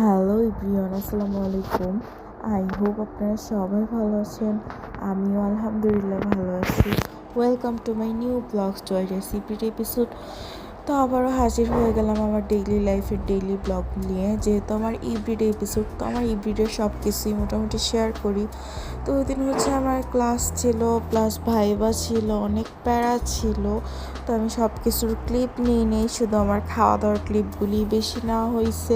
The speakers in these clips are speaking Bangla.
হ্যালো ইব্রিয়ান আসসালামু আলাইকুম। আই হোপ আপনারা সবাই ভালো আছেন। আমিও আলহামদুলিল্লাহ ভালো আছি। Welcome to my new blog story রেসিপির এপিসোড তো আবারও হাজির হয়ে গেলাম আমার ডেইলি লাইফের ডেইলি ব্লগ নিয়ে। যেহেতু আমার ইভরিডে এপিসোড তো আমার ইভরিডে সব কিছুই মোটামুটি শেয়ার করি। তো ওই দিন হচ্ছে আমার ক্লাস ছিল প্লাস ভাইবা ছিল, অনেক প্যারা ছিল। তো আমি সব কিছুর ক্লিপ নিয়ে নেই, শুধু আমার খাওয়া দাওয়ার ক্লিপগুলি বেশি নেওয়া হয়েছে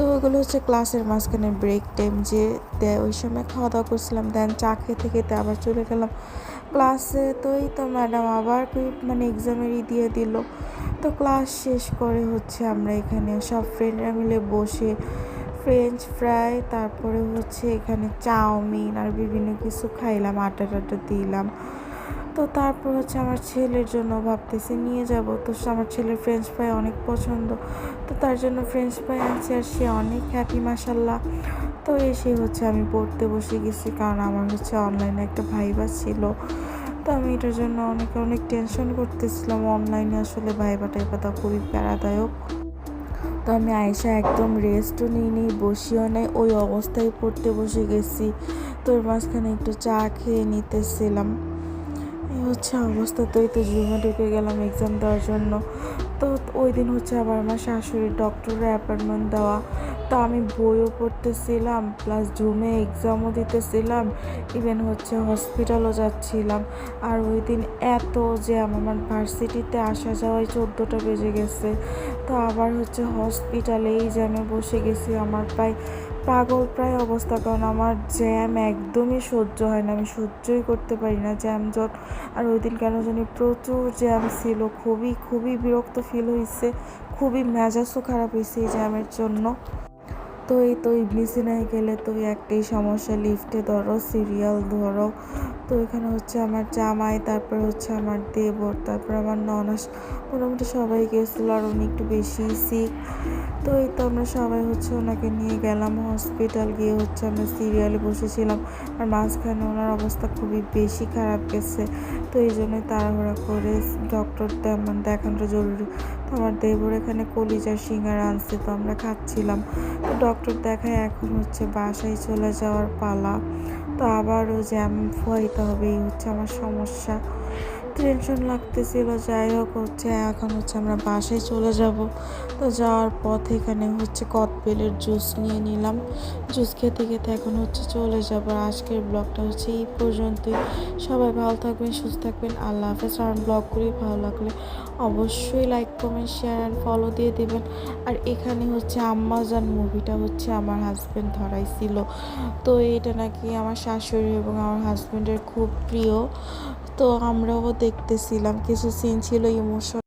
তো ওগুলো হচ্ছে ক্লাসের মাঝখানে ব্রেক টাইম যে দেয় ওই সময় খাওয়া দাওয়া করছিলাম দেন চা খেতে খেতে আবার চলে গেলাম ক্লাসে তো এই তো ম্যাডাম আবার মানে এক্সামেরই দিয়ে দিল। তো ক্লাস শেষ করে হচ্ছে আমরা এখানে সব ফ্রেন্ডরা মিলে বসে ফ্রেঞ্চ ফ্রাই তারপরে হচ্ছে এখানে চাউমিন আর বিভিন্ন কিছু খাইলাম আটা টাটা দিলাম। তো তারপর হচ্ছে আমার ছেলের জন্য ভাবতেছি নিয়ে যাব। তো আমার ছেলের ফ্রেঞ্চ ফ্রাই অনেক পছন্দ। তো তার জন্য ফ্রেঞ্চ ফ্রাই আনছি আর সে অনেক হ্যাপি মাসাল্লাহ তো এসে হচ্ছে আমি পড়তে বসে গেছি কারণ আমার হচ্ছে অনলাইনে একটা ভাইবা ছিল তো আমি এটার জন্য অনেক অনেক টেনশন করতেছিলাম। অনলাইনে আসলে ভাইবা টাইবাটা খুবই প্যারাদায়ক। তো আমি আয়সা একদম রেস্টও নিই নি, বসিও নাই, ওই অবস্থায় পড়তে বসে গেছি। তোর মাঝখানে একটু চা খেয়ে নিতেছিলাম। এই হচ্ছে অবস্থা। তো এই তো জিমে ঢুকে গেলাম এক্সাম দেওয়ার জন্য। তো ওই দিন হচ্ছে আবার আমার শাশুড়ির ডক্টরের অ্যাপয়েন্টমেন্ট দেওয়া। তো আমি বইও পড়তেছিলাম প্লাস জুমে এক্সামও দিতেছিলাম ইভেন হচ্ছে হসপিটালও যাচ্ছিলাম। আর ওই দিন এত যে আমার ভার্সিটিতে আসা যাওয়ায় চোদ্দোটা বেজে গেছে। তো আবার হচ্ছে হসপিটালে এই জ্যামে বসে গেছি, আমার প্রায় পাগল প্রায় অবস্থা। কারণ আমার জ্যাম একদমই সহ্য হয় না, আমি সহ্যই করতে পারি না জ্যাম জট। আর ওই দিন কেন জানি প্রচুর জ্যাম ছিল, খুবই খুবই বিরক্ত ফিল হয়েছে খুবই মেজাজও খারাপ হয়েছে এই জ্যামের জন্য। তো এই তো ইবলিসিনায় গেলে তো একটাই সমস্যা, লিফটে ধরো, সিরিয়াল ধরো। তো এখানে হচ্ছে আমার জামাই, তারপর হচ্ছে আমার দেবর, তারপর আমার ননাস। মোটামুটি সবাই গেছিল আর উনি একটু বেশি সিক তো এই তো আমরা সবাই হচ্ছে ওনাকে নিয়ে গেলাম হসপিটাল গিয়ে হচ্ছে আমরা সিরিয়ালে বসেছিলাম। আর মাঝখানে ওনার অবস্থা খুবই বেশি খারাপ গেছে। তো এই জন্যই তাড়াহুড়া করে ডক্টর তেমন দেখানোটা জরুরি। আমার দেবর এখানে কলিজা সিঙ্গারা আনছে তো আমরা খাচ্ছিলাম। তো ডক্টর দেখায় এখন হচ্ছে বাসায় চলে যাওয়ার পালা। তো আবারও জ্যাম ফুয়াইতে হবে, এই হচ্ছে আমার সমস্যা। টেনশন লাগতেছিল যাই হোক হচ্ছে এখন হচ্ছে আমরা বাসায় চলে যাব। তো যাওয়ার পথে এখানে হচ্ছে কদবেলের জুস নিয়ে নিলাম। জুস খেতে খেতে এখন হচ্ছে চলে যাব। আজকের ব্লগটা হচ্ছে এই পর্যন্তই। সবাই ভালো থাকবেন, সুস্থ থাকবেন। আল্লাহ হাফেজ। আর ব্লগগুলি ভালো লাগলে অবশ্যই like comment share and follow দিয়ে দেবেন। আর এখানে হচ্ছে আম্মাজান মুভিটা হচ্ছে আমার হাজব্যান্ড ধরাইছিল। তো এটা নাকি আমার শাশুড়ি এবং আমার হাজব্যান্ডের খুব প্রিয়। তো আমরাও দেখতেছিলাম কিছু সিন ছিল ইমোশন